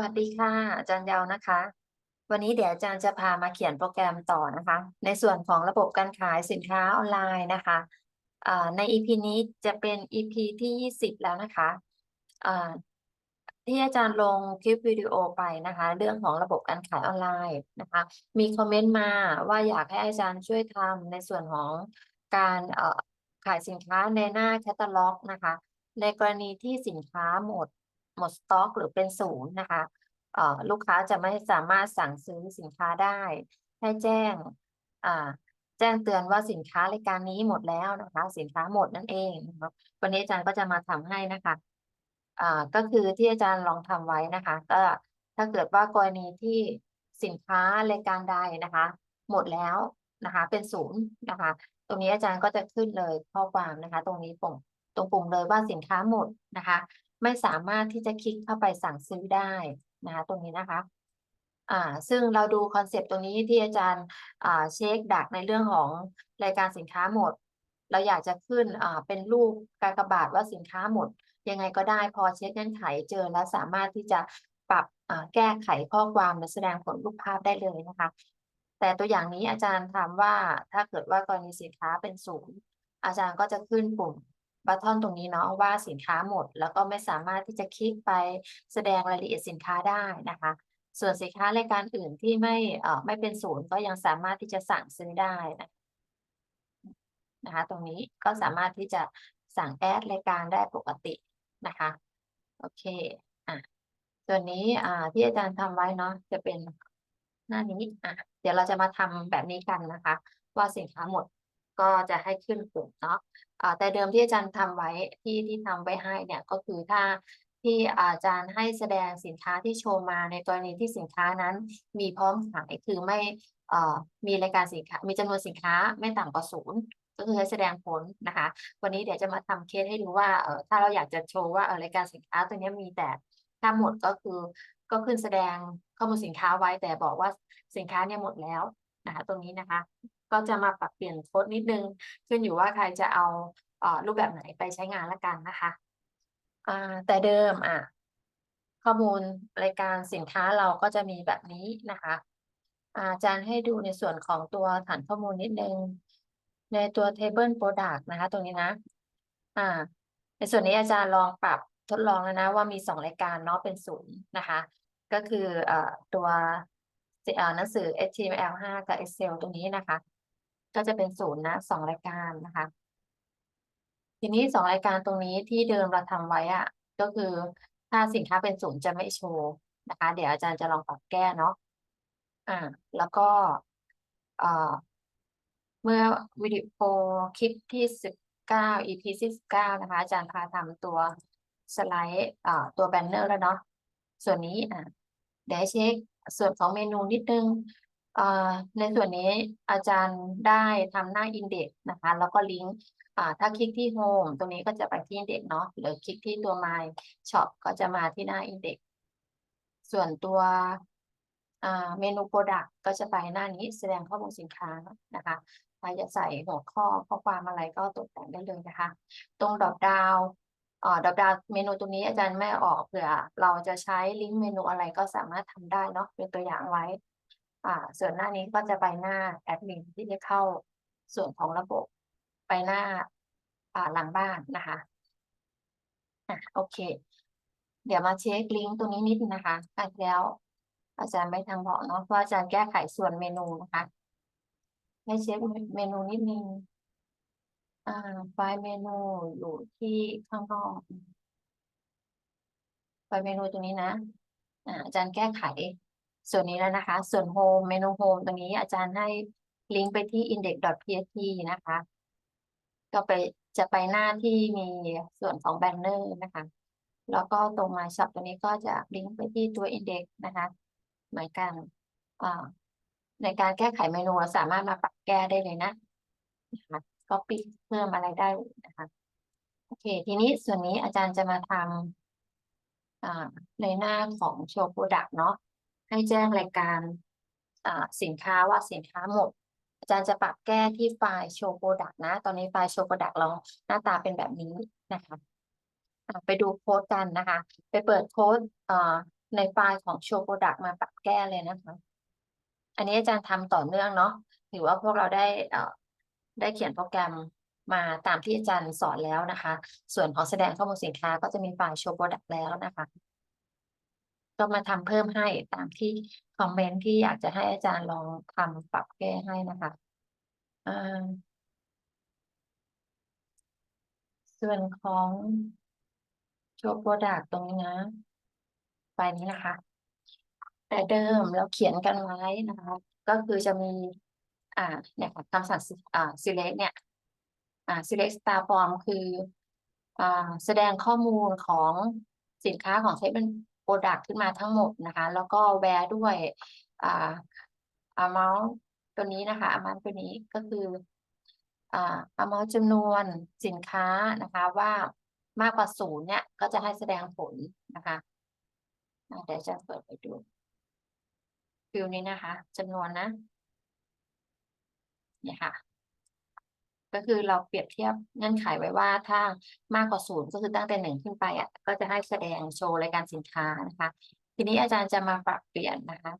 วัสดีค่ะ อาจารย์เยาวนะคะ วันนี้เดี๋ยวอาจารย์จะพามาเขียนโปรแกรมต่อนะคะ ในส่วนของระบบการขายสินค้าออนไลน์นะคะอ่าใน EP นี้จะเป็น EP ที่ 20 แล้วนะคะที่อาจารย์ลงคลิปวิดีโอไปนะคะ เรื่องของระบบการขายออนไลน์นะคะ มีคอมเมนต์มาว่าอยากให้อาจารย์ช่วยทำในส่วนของการขายสินค้าในหน้าแคตตาล็อกนะคะ ในกรณีที่สินค้าหมด หมดสต็อกหรือเป็นศูนย์นะคะเออลูกค้าจะไม่สามารถสั่งซื้อสินค้าได้ ให้แจ้งอ่าแจ้งเตือนว่าสินค้ารายการนี้หมดแล้วนะคะ สินค้าหมดนั่นเองนะคะวันนี้อาจารย์ก็จะมาทำให้นะคะอ่าก็คือที่อาจารย์ลองทำไว้นะคะ ก็ถ้าเกิดว่ากรณีที่สินค้ารายการใดนะคะ หมดแล้วนะคะ เป็นศูนย์นะคะ ตรงนี้อาจารย์ก็จะขึ้นเลยข้อความนะคะ ตรงนี้ปุ่มตรงปุ่มเลยว่าสินค้าหมดนะคะ ไม่สามารถที่จะคลิกเข้าไปสั่งซื้อได้นะคะตรงนี้นะคะอ่าซึ่งเราดูคอนเซปต์ตรงนี้ที่อาจารย์อ่าเช็คดักในเรื่องของรายการสินค้าหมด เราอยากจะขึ้นอ่าเป็นรูปกากบาทว่าสินค้าหมด ยังไงก็ได้พอเช็คเงื่อนไขเจอแล้วสามารถที่จะปรับอ่าแก้ไขข้อความและแสดงผลรูปภาพได้เลยนะคะ แต่ตัวอย่างนี้อาจารย์ถามว่าถ้าเกิดว่ากรณีสินค้าเป็นศูนย์อาจารย์ก็จะขึ้นปุ่ม บัตทอนตรงนี้เนาะว่าสินค้าหมด แล้วก็ไม่สามารถที่จะคลิกไปแสดงรายละเอียดสินค้าได้นะคะ ส่วนสินค้ารายการอื่นที่ไม่เอ่อไม่เป็นศูนย์ก็ยังสามารถที่จะสั่งซื้อได้นะนะคะ ตรงนี้ก็สามารถที่จะสั่งแอดรายการได้ปกตินะคะโอเคอะส่วนี้อ่าที่อาจารย์ทำไว้เนาะจะเป็นหน้านี้อะเดี๋ยวเราจะมาทำแบบนี้กันนะคะ ว่าสินค้าหมด ก็จะให้ขึ้นปุ่มเนาะอ่าแต่เดิมที่อาจารย์ทำไว้ที่ที่ทำไว้ให้เนี่ยก็คือถ้าที่อาจารย์ให้แสดงสินค้าที่โชว์มาในกรณีที่สินค้านั้น มีพร้อมขายคือไม่อ่อมีรายการสินค้า มีจำนวนสินค้าไม่ต่ำกว่าศูนย์ก็คือให้แสดงผลนะคะ วันนี้เดี๋ยวจะมาทำเคสให้ดูว่าเออถ้าเราอยากจะโชว์ว่าเออรายการสินค้าตัวนี้มีแต่ถ้าหมดก็คือก็ขึ้นแสดงข้อมูลสินค้าไว้แต่บอกว่าสินค้าเนี่ยหมดแล้วนะคะตรงนี้นะคะ ก็จะมาปรับเปลี่ยนโค้ดนิดนึง ขึ้นอยู่ว่าใครจะเอาเอ่อรูปแบบไหนไปใช้งานละกันนะคะอ่าแต่เดิมอะข้อมูลรายการสินค้าเราก็จะมีแบบนี้นะคะอาจารย์ให้ดูในส่วนของตัวฐานข้อมูลนิดนึง ในตัว table product นะคะ ตรงนี้นะ อ่า ในส่วนนี้อาจารย์ลองปรับทดลองแล้วนะ ว่ามีสองรายการเนาะเป็นศูนย์นะคะ ก็คืออตัวหนังสือ HTML5 กับ Excel ตรงนี้นะคะ ก็จะเป็นศูนย์นะสองรายการนะคะ ทีนี้สองรายการตรงนี้ที่เดิมเราทำไว้อะก็คือถ้าสินค้าเป็นศูนย์จะไม่โชว์นะคะ เดี๋ยวอาจารย์จะลองปรับแก้เนาะอ่า แล้วก็เอ่อเมื่อวิดีโอคลิปที่สิบเก้า EP ที่สิบเก้านะคะ อาจารย์พาทำตัวสไลด์อ่าตัวแบนเนอร์แล้วเนาะส่วนนี้อ่าเดี๋ยวเช็คส่วนของเมนูนิดนึง ในส่วนนี้อาจารย์ได้ทำหน้าอินเด็กนะคะ แล้วก็ลิงก์ถ้าคลิกที่โฮมตรงนี้ก็จะไปที่อินเด็กเนาะหรือคลิกที่ตัว My Shop ก็จะมาที่หน้าอินเด็กส่วนตัวเมนู Product ก็จะไปหน้านี้แสดงข้อมูลสินค้านะคะใครจะใส่หัวข้อข้อความอะไรก็ตกแต่งได้เลยนะคะ ตรงดรอปดาวอ่าดอปดาวเมนูตรงนี้อาจารย์ไม่ออกเผื่อเราจะใช้ลิงก์เมนูอะไรก็สามารถทำได้เนาะเป็นตัวอย่างไว้ อ่าส่วนหน้านี้ก็จะไปหน้าแอดมินที่จะเข้าส่วนของระบบ ไปหน้าอ่าหลังบ้านนะคะอะโอเค เดี๋ยวมาเช็คลิงก์ตรงนี้นิดนะคะอะแล้ว อาจารย์ไม่ทางบอกเนาะเพราะอาจารย์แก้ไขส่วนเมนูนะคะให้เช็คเมนูนิดนึงอ่าไฟล์เมนูอยู่ที่ข้างนอกไฟล์เมนูตรงนี้นะอ่าอาจารย์แก้ไข ส่วนนี้แล้วนะคะ ส่วนโฮมเมนูโฮมตรงนี้อาจารย์ให้ลิงก์ไปที่ index.php นะคะ ก็ไปจะไปหน้าที่มีส่วนของแบนเนอร์นะคะ แล้วก็ตรง My Shop ตัวนี้ก็จะลิงก์ไปที่ตัว index นะคะ เหมือนกันในการแก้ไขเมนูเราสามารถมาปรับแก้ได้เลยนะนะคะก็ปิดเพิ่มอะไรได้นะคะโอเค ทีนี้ส่วนนี้อาจารย์จะมาทำในหน้าของโชว์โปรดักต์เนาะ ให้แจ้งรายการสินค้าว่าสินค้าหมด อาจารย์จะปรับแก้ที่ไฟล์โชว์โปรดักต์นะ ตอนนี้ไฟล์โชว์โปรดักต์เราหน้าตาเป็นแบบนี้นะคะไปดูโค้ดกันนะคะ ไปเปิดโค้ดในไฟล์ของ show product มาปรับแก้เลยนะคะ อันนี้อาจารย์ทำต่อเนื่องเนาะถือว่าพวกเราได้ได้เขียนโปรแกรมมาตามที่อาจารย์สอนแล้วนะคะ ส่วนของแสดงข้อมูลสินค้าก็จะมีไฟล์ show product แล้วนะคะ ก็มาทำเพิ่มให้ตามที่คอมเมนต์ที่อยากจะให้อาจารย์ลองทำปรับแก้ให้นะคะส่วนของ show product ตรงนี้นะไฟนี้นะคะ แต่เดิมเราเขียนกันไว้นะคะ ก็คือจะมี อ่าเนี่ยค่ะคำสั่งอ่า select เนี่ย อ่า select star form คือ อ่า แสดงข้อมูลของสินค้าของใช้เป็น product ขึ้นมาทั้งหมดนะคะ แล้วก็ where ด้วยอ่า amount ตัวนี้นะคะ amount ตัวนี้ก็คืออ่า amount จำนวนสินค้านะคะว่ามากกว่าศูนย์เนี่ยก็จะให้แสดงผลนะคะเดี๋ยวจะเปิดไปดูฟิลนี้นะคะจำนวนนะเนี่ยค่ะ ก็คือเราเปรียบเทียบเงื่อนไขไว้ว่าถ้ามากกว่าศูนย์ก็คือตั้งแต่หนึ่งขึ้นไปอะก็จะให้แสดงโชว์รายการสินค้านะคะ ทีนี้อาจารย์จะมาปรับเปลี่ยนนะคะ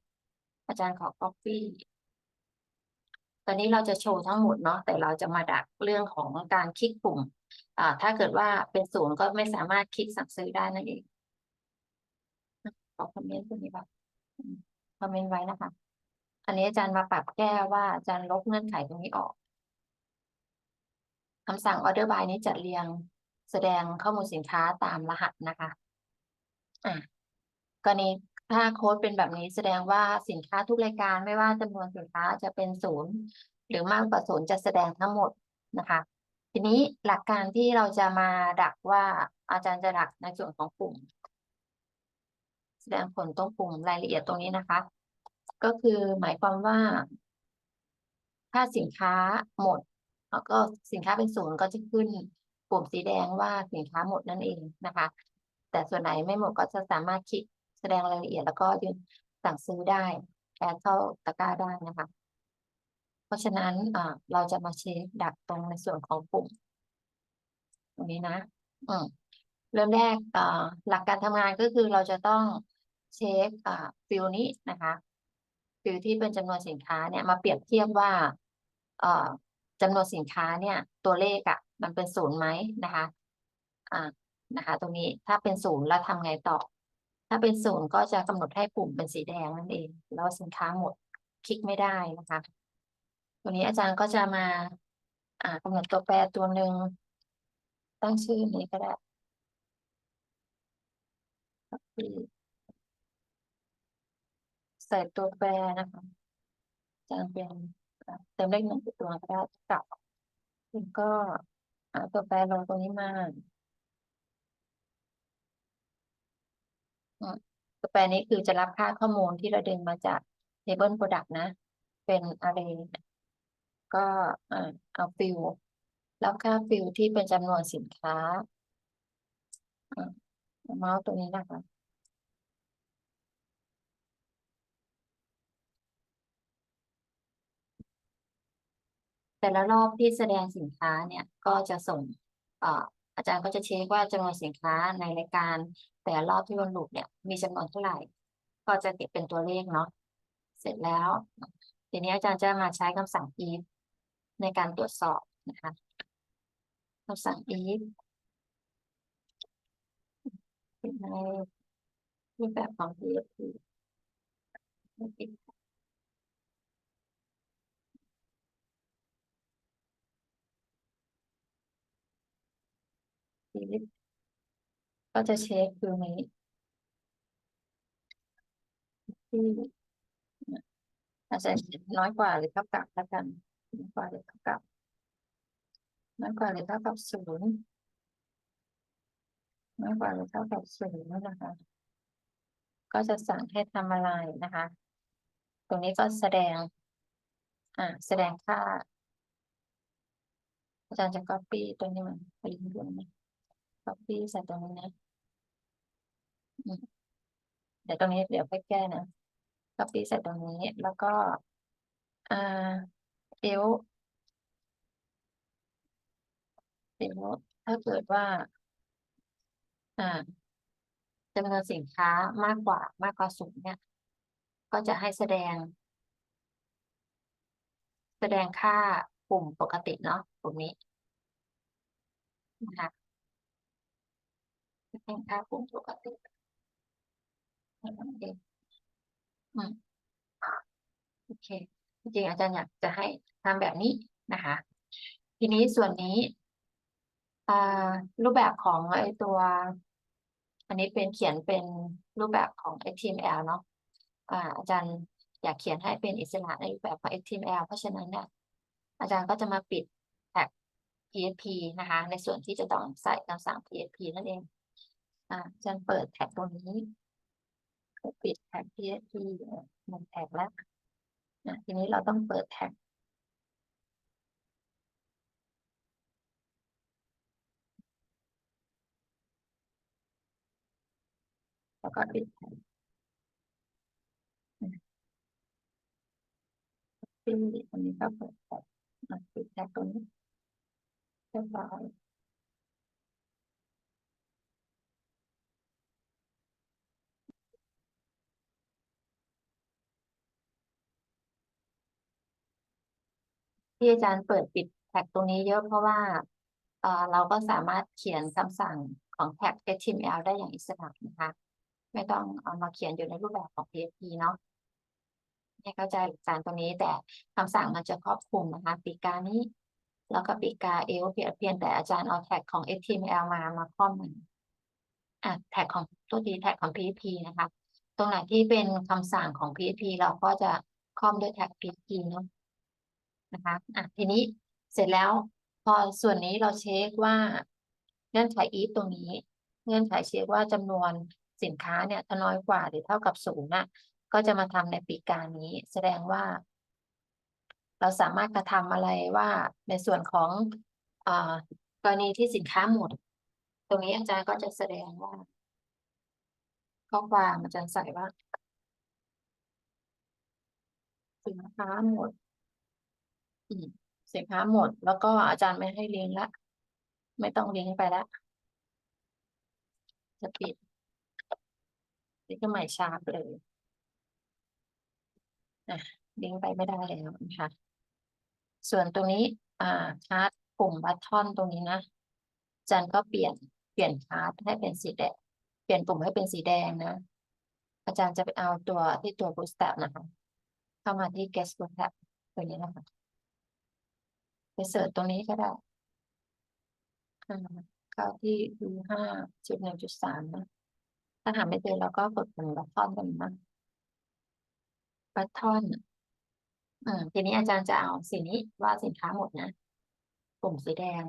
อาจารย์ขอ copy ตอนนี้เราจะโชว์ทั้งหมดเนาะแต่เราจะมาดักเรื่องของการคลิกปุ่มอ่าถ้าเกิดว่าเป็นศูนย์ก็ไม่สามารถคลิกสั่งซื้อได้นั่นเองขอคอมเมนต์ตรงนี้แบบคอมเมนต์ไว้นะคะ อันนี้อาจารย์มาปรับแก้ว่าอาจารย์ลบเงื่อนไขตรงนี้ออก คำสั่ง order by นี้จะเรียงแสดงข้อมูลสินค้าตามรหัสนะคะอะกรณีถ้าโค้ดเป็นแบบนี้แสดงว่าสินค้าทุกรายการไม่ว่าจำนวนสินค้าจะเป็นศูนย์หรือมากกว่าศูนย์จะแสดงทั้งหมดนะคะ ทีนี้หลักการที่เราจะมาดักว่าอาจารย์จะดักในส่วนของปุ่ม แสดงผลตรงปุ่มรายละเอียดตรงนี้นะคะ ก็คือหมายความว่า ถ้าสินค้าหมด แล้วก็สินค้าเป็นศูนย์ก็จะขึ้นปุ่มสีแดงว่าสินค้าหมดนั่นเองนะคะ แต่ส่วนไหนไม่หมดก็จะสามารถคลิกแสดงรายละเอียด แล้วก็ยืนสั่งซื้อได้แอดเข้าตะกร้าได้นะคะ เพราะฉะนั้นเราจะมาเช็คดักตรงในส่วนของปุ่มตรงนี้นะ อืมเริ่มแรกหลักการทำงานก็คือเราจะต้องเช็คฟิลนี้นะคะฟิลที่เป็นจำนวนสินค้าเนี่ยมาเปรียบเทียบว่าเจำนวนสินค้าเนี่ยตัวเลขอะมันเป็นศูนย์ไหมนะคะอ่านะคะตรงนี้ถ้าเป็นศูนย์แล้วทำไงต่อ ถ้าเป็นศูนย์ก็จะกำหนดให้ปุ่มเป็นสีแดงนั่นเอง แล้วสินค้าหมดคลิกไม่ได้นะคะตัวนี้อาจารย์ก็จะมาอ่ากำหนดตัวแปรตัวหนึ่งตั้งชื่อนี้ก็ได้ใส่ตัวแปรนะคะอาจารย์เป็นอ่ เติมเลขหนึ่งตัวก็ได้กับแล้วก็อ่าตัวแปรลงตรงนี้มาอืมตัวแปรนี้คือจะรับค่าข้อมูลที่เราดึงมาจาก table product นะ เป็น array ก็อ่าเอาฟิลรับค่าฟิลที่เป็นจำนวนสินค้าอ่าเมาส์ตรงนี้นะคะ แต่ละรอบที่แสดงสินค้าเนี่ยก็จะส่งเอ่ออาจารย์ก็จะเช็คว่าจำนวนสินค้าในรายการ แต่ละรอบที่วนลูปเนี่ยมีจำนวนเท่าไหร่ ก็จะเก็บเป็นตัวเลขเนาะเสร็จแล้วทีนี้อาจารย์จะมาใช้คำสั่ง if ในการตรวจสอบนะคะคำสั่ง if ในรูปแบบของ ก็จะเช็คคือนี้ที่อาจจะน้อยกว่าหรือเท่ากับแล้วกันน้อยกว่าหรือเท่ากับน้อยกว่าหรือเท่ากับศูนย์น้อยกว่าหรือเท่ากับศูนย์นะคะ ก็จะสั่งให้ทำอะไรนะคะ ตรงนี้ก็แสดง อ่า แสดงค่า อาจารย์จะ copy ตัวนี้มันไปลิงก์ด้วยนะ copy ใส่ตรงนี้นะเดี๋ยวตรงนี้เดี๋ยวไปแก้นะ copy ใส่ตรงนี้แล้วก็อ่าเอลเอลถ้าเกิดว่า อ่าจำนวนสินค้ามากกว่ามากกว่าศูนย์เนี่ย ก็จะให้แสดง แสดงค่ากลุ่มปกติเนาะกลุ่มนี้นะคะ แสดงค่ากลุ่มปกติให้มันเองอืมโอเคจริงๆอาจารย์อยากจะให้ทำแบบนี้นะคะ ทีนี้ส่วนนี้รูปแบบของไอตัว อันนี้เป็นเขียนเป็นรูปแบบของ HTML เนาะอาอาจารย์อยากเขียนให้เป็นอิสระในรูปแบบของ HTML เพราะฉะนั้นเนี่ยอาจารย์ก็จะมาปิดแท็ก PHP นะคะ ในส่วนที่จะต้องใส่คำสั่ง PHP นั่นเอง อ่าจารย์เปิดแท็กตรงนี้ปิดแท็ก PHP หนึ่งแท็กแล้วนะทีนี้เราต้องเปิดแท็กแล้วก็ปิดแท็กปิดอันนี้ก็เปิดแท็กปิดแท็กตรงนี้เรียบร้อย ที่อาจารย์เปิดปิดแท็กตรงนี้เยอะเพราะว่าเราก็สามารถเขียนคำสั่งของแท็ก HTML ได้อย่างอิสระนะคะ ไม่ต้องเอามาเขียนอยู่ในรูปแบบของ PHP เนาะให้เข้าใจหลักการตรงนี้แต่คำสั่งมันจะครอบคลุมนะคะปีกานี้ แล้วก็ปีกาเอลเพียงแต่อาจารย์เอาแท็กของ HTML มามาครอบมันอะแท็กของตัวดีแท็กของ PHP นะคะ ตรงไหนที่เป็นคำสั่งของ PHP เราก็จะครอบด้วยแท็ก PHP เนาะ นะคะอะทีนี้เสร็จแล้วพอส่วนนี้เราเช็คว่าเงื่อนไข if ตรงนี้ เงื่อนไขเช็คว่าจำนวนสินค้าเนี่ยถ้าน้อยกว่าหรือเท่ากับศูนย์น่ะก็จะมาทำในปีการนี้ แสดงว่า เราสามารถกระทำอะไรว่าในส่วนของอกรณีที่สินค้าหมด ตรงนี้อาจารย์ก็จะแสดงว่า ข้อความอาจารย์ใส่ว่า สินค้าหมด สินค้าหมด แล้วก็อาจารย์ไม่ให้เลิงก์ละ ไม่ต้องเลิงก์ไปละ จะปิดนี่ก็หมายชาร์ปเลยอะลิงก์ไปไม่ได้แล้วนะคะส่วนตรงนี้อ่าชาร์ตปุ่มบัตทอนตรงนี้นะอาจารย์ก็เปลี่ยนเปลี่ยนชาร์ตให้เป็นสีแดง เปลี่ยนปุ่มให้เป็นสีแดงนะ อาจารย์จะไปเอาตัวที่ตัว bootstrap นะคะ เข้ามาที่ guest book tab ตัวนี้นะคะ ไปเสิร์ชตรงนี้ก็ได้อ่าเข้าที่ u ห้าจุดหนึ่งจุดสามนะ ถ้าหาไม่เจอเราก็กดปุ่มบัตทอนกันนะบัตทอนอืมทีนี้อาจารย์จะเอาสีนี้ว่าสินค้าหมดนะ ปุ่มสีแดง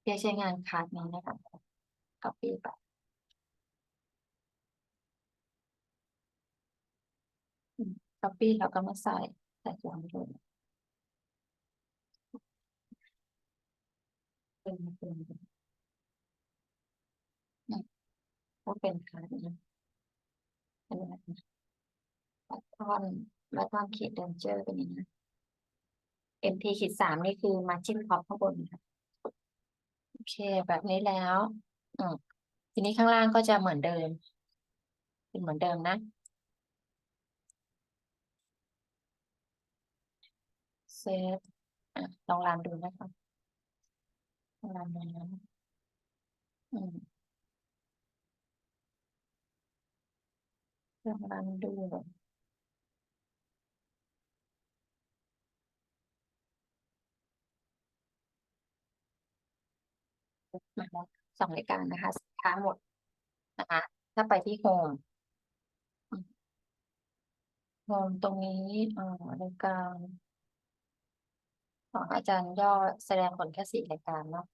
เพื่อใช้งานคาร์ดนี้นะคะ copy ไปอืม copy แล้วก็มาใส่ใส่ตัวนี้ เป็นเป็นเป็นอืมก็เป็นคาร์ดนะอันนี้นะบัตทอนบัตทอนขีดเดนเจอร์เป็นอย่างนี้นะ MT ขีดสามนี่คือ margin top ข้างบนค่ะโอเคแบบนี้แล้วอืมทีนี้ข้างล่างก็จะเหมือนเดิม เป็นเหมือนเดิมนะ เซฟอะลองรันดูนะคะ ลองรันดูนอืมลองรันดูมาแล้วสองรายการนะคะสินค้าหมดนะคะ ถ้าไปที่โฮมโฮมตรงนี้อ่ารายการ ของอาจารย์ย่อแสดงผลแค่สี่รายการเนาะ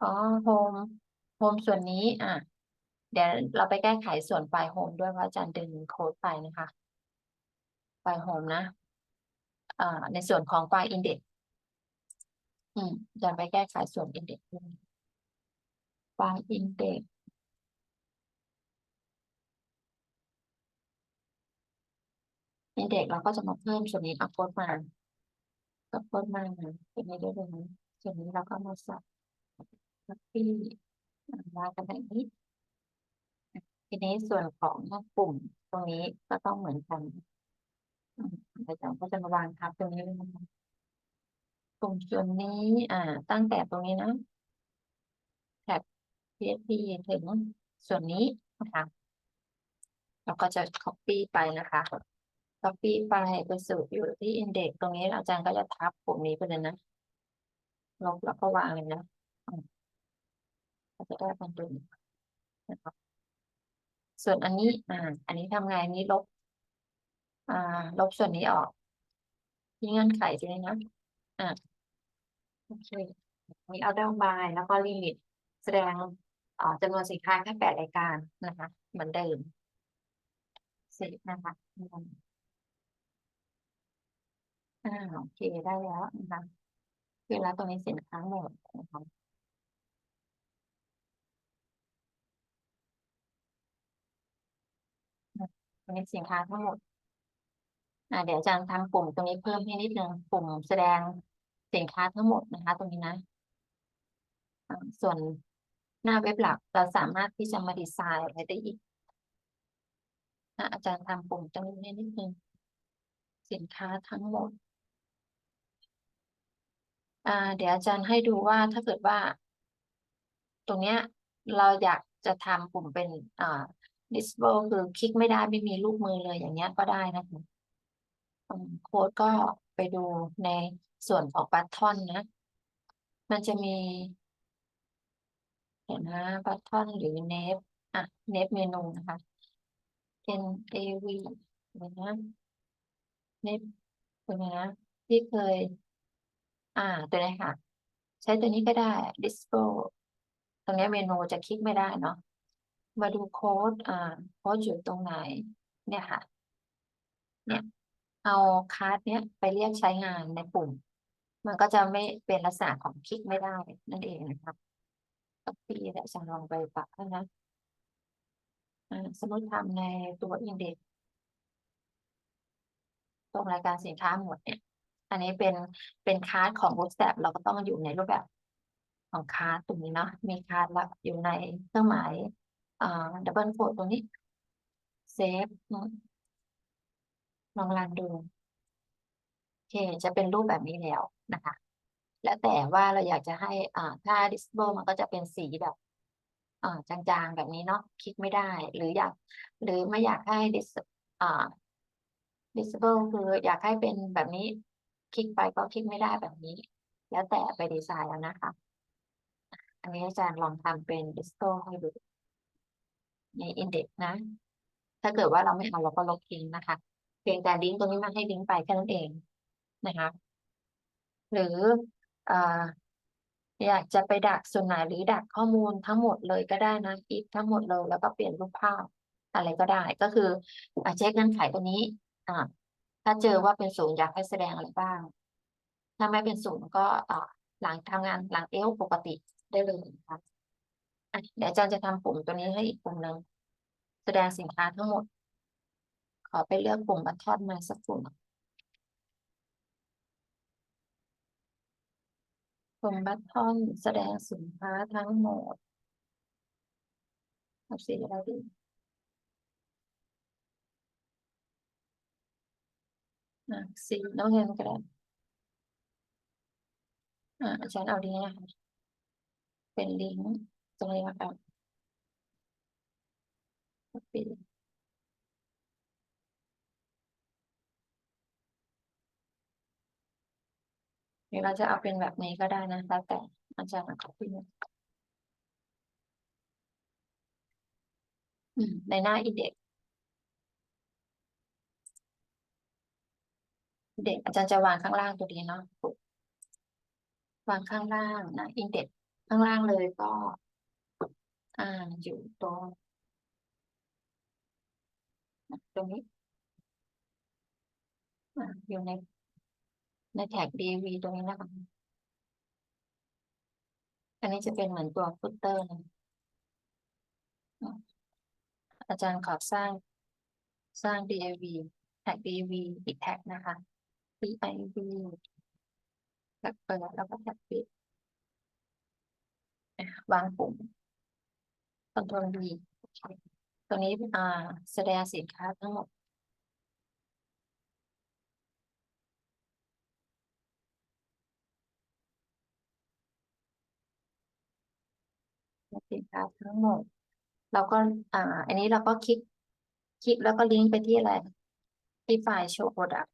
อ๋อโฮมโฮมส่วนนี้ อะ เดี๋ยวเราไปแก้ไขส่วนไฟล์โฮมด้วยเพราะอาจารย์ดึงโค้ดไปนะคะไฟล์โฮมนะอ่าในส่วนของไฟล์อินเด็กอืมอาจารย์ไปแก้ไขส่วนอินเด็กด้วยไฟล์อินเด็กซ์ อินเด็กเราก็จะมาเพิ่มส่วนนี้เอาโค้ดมาก็โค้ดมาเป็นไงด้วยเลยนะส่วนนี้เราก็มาใส่ทัฟฟี่วางกันแบบนี้ทีนี้ส่วนของปุ่มตรงนี้ก็ต้องเหมือนกันอาจารย์ก็จะมาวางทับตรงนี้เลยนะปุ่มส่วนนี้ อ่า ตั้งแต่ตรงนี้นะแท็บ PHP ถึงส่วนนี้นะคะเราก็จะ copy ไปนะคะ copy ไปไปสู่อยู่ที่ index ตรงนี้อาจารย์ก็จะทับปุ่มนี้ไปเลยนะลบแล้วก็วางเลยนะก็จะได้เป็นตัวนี้นะคะส่วนอันนี้ อ่า อันนี้ทำไงอันนี้ลบ อ่า ลบส่วนนี้ออกที่เงื่อนไขตรงนี้นะ อ่าโอเค มี order by แล้วก็ limit แสดงอ่าจำนวนสินค้าแค่แปดรายการนะคะ เหมือนเดิมเสร็จนะคะ อ่าโอเคได้แล้วนะคะคือแล้วตรงนี้สินค้าหมดนะคะตรงนี้สินค้าทั้งหมดอ่าเดี๋ยวอาจารย์ทำปุ่มตรงนี้เพิ่มให้นิดนึงปุ่มแสดงสินค้าทั้งหมดนะคะ ตรงนี้นะ ส่วนหน้าเว็บหลักเราสามารถที่จะมาดีไซน์อะไรได้อีกนะอาจารย์ทำปุ่มตรงนี้ให้นิดนึงสินค้าทั้งหมด อ่าเดี๋ยวอาจารย์ให้ดูว่าถ้าเกิดว่า ตรงเนี้ยเราอยากจะทำปุ่มเป็นอ่า disable คือคลิกไม่ได้ไม่มีลูกมือเลยอย่างเงี้ยก็ได้นะคะโค้ดก็ไปดูในส่วนของบัตทอนนะ มันจะมี เห็นนะบัตทอนหรือเนฟอะเนฟเมนูนะคะ N A V เห็นนะเนฟเป็นไงนะที่เคย อ่าตัวนี้ค่ะ ใช้ตัวนี้ก็ได้ disable ตรงนี้เมนูจะคลิกไม่ได้เนาะมาดูโค้ดอ่าโค้ดอยู่ตรงไหน เนี่ยค่ะ เนี่ย เอาคาร์ดเนี้ยไปเรียกใช้งานในปุ่ม มันก็จะไม่เป็นลักษณะของคลิกไม่ได้ นั่นเองนะครับก็ปีและจะลองไปปรับนะอ่าสมมติทำในตัวอินเด็กตรงรายการสินค้าหมดเนี่ย อันนี้เป็นเป็นคาร์ดของ Bootstrap เราก็ต้องอยู่ในรูปแบบของคาร์ดตรงนี้เนาะมีคาร์ดแล้วอยู่ในเครื่องหมายอ่าดับเบิลโคดตรงนี้เซฟลองรันดูโอเคจะเป็นรูปแบบนี้แล้วนะคะ แล้วแต่ว่าเราอยากจะให้อ่าถ้า disable มันก็จะเป็นสีแบบอ่าจางๆแบบนี้เนาะคลิกไม่ได้ หรืออยาก หรือไม่อยากให้ dis อ่า disable คืออยากให้เป็นแบบนี้ คลิกไปก็คลิกไม่ได้แบบนี้ แล้วแต่ไปดีไซน์แล้วนะคะ อันนี้อาจารย์ลองทำเป็น disable ให้ดูใน index นะ ถ้าเกิดว่าเราไม่เอาเราก็ลบทิ้งนะคะ เพียงแต่ลิงก์ตรงนี้มันให้ลิงก์ไปแค่นั้นเองนะคะหรือออยากจะไปดักส่วนไหนหรือดักข้อมูลทั้งหมดเลยก็ได้นะอีกทั้งหมดเลยแล้วก็เปลี่ยนรูปภาพอะไรก็ได้ก็คืออเช็คเงื่อนไขตัวนี้อ่า ถ้าเจอว่าเป็นศูนย์อยากให้แสดงอะไรบ้าง ถ้าไม่เป็นศูนย์ก็อ่าหลังทำงานหลังเอลปกติได้เลยนะคะอะเดี๋ยวอาจารย์จะทำปุ่มตัวนี้ให้อีกปุ่มหนึ่งแสดงสินค้าทั้งหมด ขอไปเลือกปุ่มบัตทอนมาสักปุ่มปุ่มบัตทอนแสดงสินค้าทั้งหมดเอาสีอะไรดี อะสีน้ำเงินก็ได้อ่าอาจารย์เอาดีนะคะเป็นลิงก์ตรงนี้นะคะปิดหรือเราจะเอาเป็นแบบนี้ก็ได้นะแล้วแต่อาจารย์ขอพิมพ์ในหน้าอินเด็ก เด็กอาจารย์จะวางข้างล่างตัวนี้เนาะวางข้างล่างนะอินเด็กข้างล่างเลยก็ อ่าอยู่ตรงตรงนี้อ่าอยู่ในในแท็ก DV ตรงนี้นะคะอันนี้จะเป็นเหมือนตัวฟุตเตอร์นะอาจารย์ขอสร้างสร้าง DIV แท็ก DIV อีกแท็กนะคะ DIV แท็กเปิดแล้วก็แท็กปิดวางปุ่ม Ctrl V ตรงนี้อ่าแสดงสินค้าทั้งหมดสินค้าทั้งหมดเราก็อ่า อันนี้เราก็คลิก คลิกแล้วก็ลิงก์ไปที่อะไร ที่ไฟล์ show product โ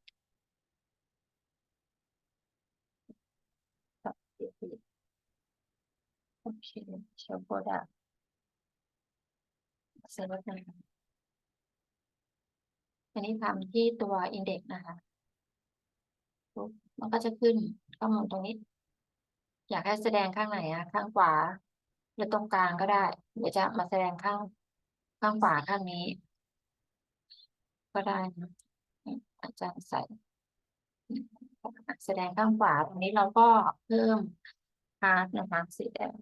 อเค show product เสร็จแล้วนะคะอันนี้ทำที่ตัว index นะคะมันก็จะขึ้นข้อมูลตรงนี้ อยากให้แสดงข้างไหนอะข้างขวา หรือตรงกลางก็ได้ เดี๋ยวจะมาแสดงข้างข้างขวาข้างนี้ ก็ได้นะอาจารย์ใส่แสดงข้างขวาตรงนี้เราก็เพิ่มพาร์ทนะคะสีแดง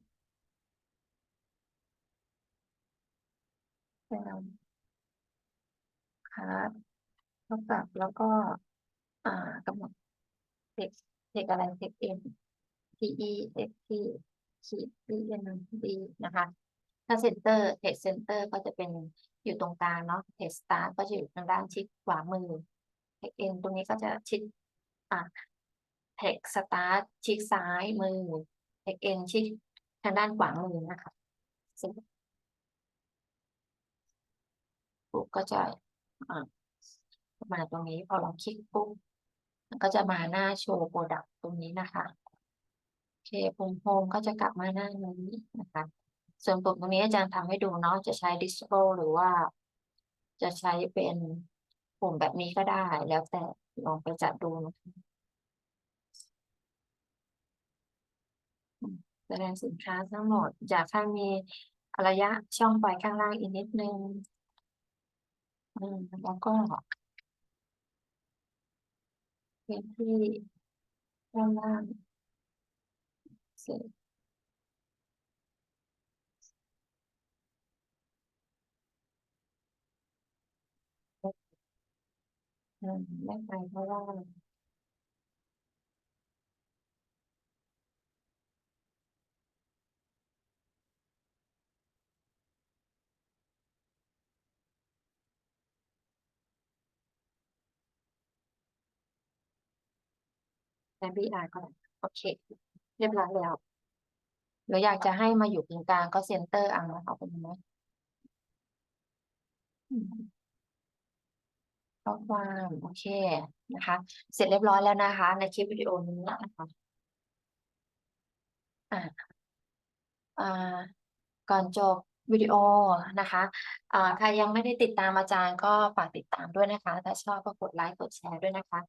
เพิ่มพาร์ทเท่ากับแล้วก็ อ่ากำหนดเทคเทคอะไรเทคเอ็น T E X T ขีด D N D นะคะ ถ้าเซ็นเตอร์เทคเซ็นเตอร์ก็จะเป็นอยู่ตรงกลางเนาะเทคสตาร์ก็จะอยู่ทางด้านชิดขวามือเทคเอ็นตรงนี้ก็จะชิดอ่าเทคสตาร์ชิดซ้ายมือเทคเอ็นชิดทางด้านขวามือนะคะ ปุ๊บก็จะมาตรงนี้พอเราคลิกปุ๊บมันก็จะมาหน้าโชว์โปรดักต์ตรงนี้นะคะโอเคปุ่มโฮมก็จะกลับมาหน้านี้นะคะ ส่วนปุ่มตรงนี้อาจารย์ทำให้ดูเนาะจะใช้ display หรือว่า จะใช้เป็นปุ่มแบบนี้ก็ได้ แล้วแต่ลองไปจัดดูนะคะแสดงสินค้าทั้งหมด อยากให้มีระยะช่องไฟข้างล่างอีกนิดนึง อืมแล้วก็พื้นที่ด้านล่างเสร็จอืมไม่ไปเพราะว่า แต่ BR ก็ได้โอเค เรียบร้อยแล้วหรืออยากจะให้มาอยู่ตรงกลางก็เซนเตอร์เอานะคะเป็นไหมอืมข้อความโอเคนะคะ เสร็จเรียบร้อยแล้วนะคะ ในคลิปวิดีโอนี้นะคะอ่าอ่าก่อนจบวิดีโอนะคะอ่าใครยังไม่ได้ติดตามอาจารย์ก็ฝากติดตามด้วยนะคะ ถ้าชอบก็กดไลค์กดแชร์ด้วยนะคะ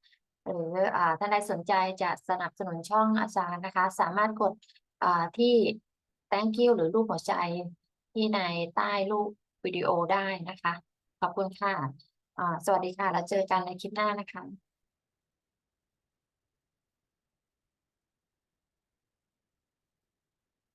หรืออ่าท่านใดสนใจจะสนับสนุนช่องอาจารย์นะคะ สามารถกดที่ thank you หรือรูปหัวใจที่ในใต้รูปวิดีโอได้นะคะ ขอบคุณค่ะ สวัสดีค่ะ แล้วเจอกันในคลิปหน้านะคะ